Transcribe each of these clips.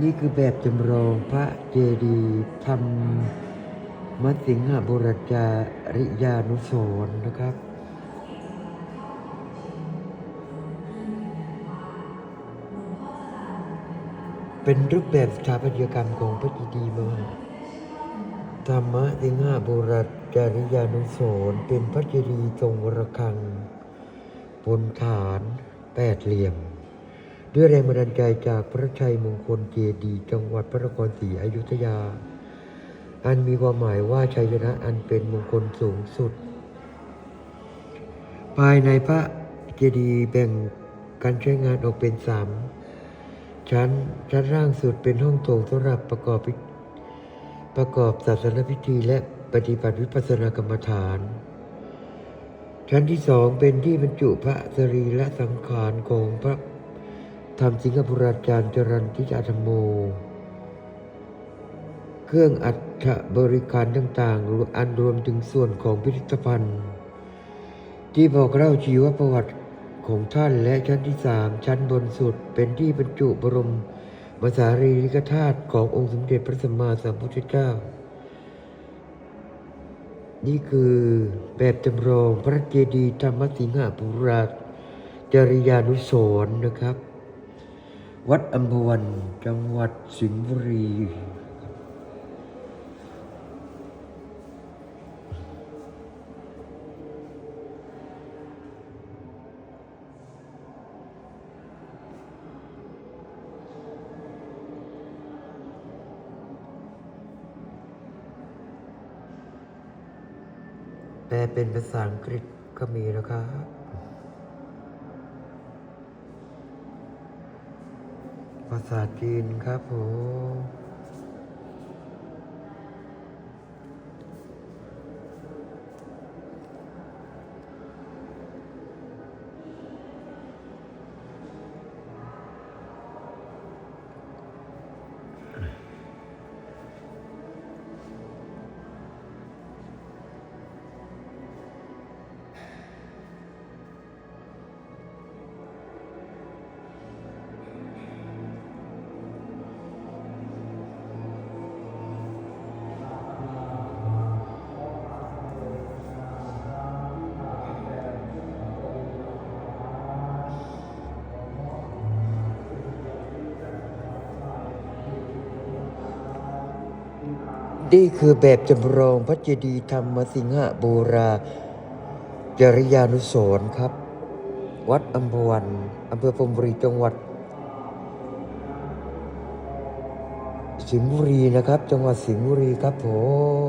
นี่คือแบบจำลองพระเจดีย์ธรรมมสิงหบุรจาริยานุสร์นะครับ เป็นรูปแบบสถาปัตยกรรมของพระเจดีย์มหาธรรมสิงหบุรจาริยานุสร์เป็นพระเจดีย์ทรงระฆังบนฐานแปดเหลี่ยม ด้วยแรงบันดาลใจจากพระชัยมงคลเจดีย์จังหวัดพระนครศรีอยุธยา อันมีความหมายว่าชัยชนะอันเป็นมงคลสูงสุด ภายในพระเจดีย์แบ่งการใช้งานออกเป็นสามชั้นชั้นล่างสุดเป็นห้องโถงสำหรับประกอบประกอบศาสนพิธีและปฏิบัติวิปัสสนากรรมฐาน ชั้นที่สองเป็นที่บรรจุพระสรีและสังขารของพระ ธรรมสิงหบุราจารย์จรันทิจาธรรมโม เครื่องอัฐบริการต่างๆ อันรวมถึงส่วนของพิพิธภัณฑ์ ที่บอกเล่าชีวประวัติของท่านและชั้นที่สามชั้นบนสุดเป็นที่บรรจุบรมมสารีริกธาตุขององค์สมเด็จพระสัมมาสัมพุทธเจ้า นี่คือแบบจำลองพระเจดีย์ธรรมสิงหปุราชจริยานุสร์นะครับ วัดอัมพวัน จังหวัดสิงห์บุรี แปลเป็นภาษาอังกฤษก็มีนะครั ภาษาจีนครับผม นี่คือแบบจำลองพระเจดีย์ธรรมสิงหบูราจริยานุสร์ครับ วัดอัมพวันอำเภอพรมบุรีจังหวัดสิงห์บุรีนะครับ จังหวัดสิงห์บุรีครับผม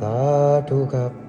สาธุครับ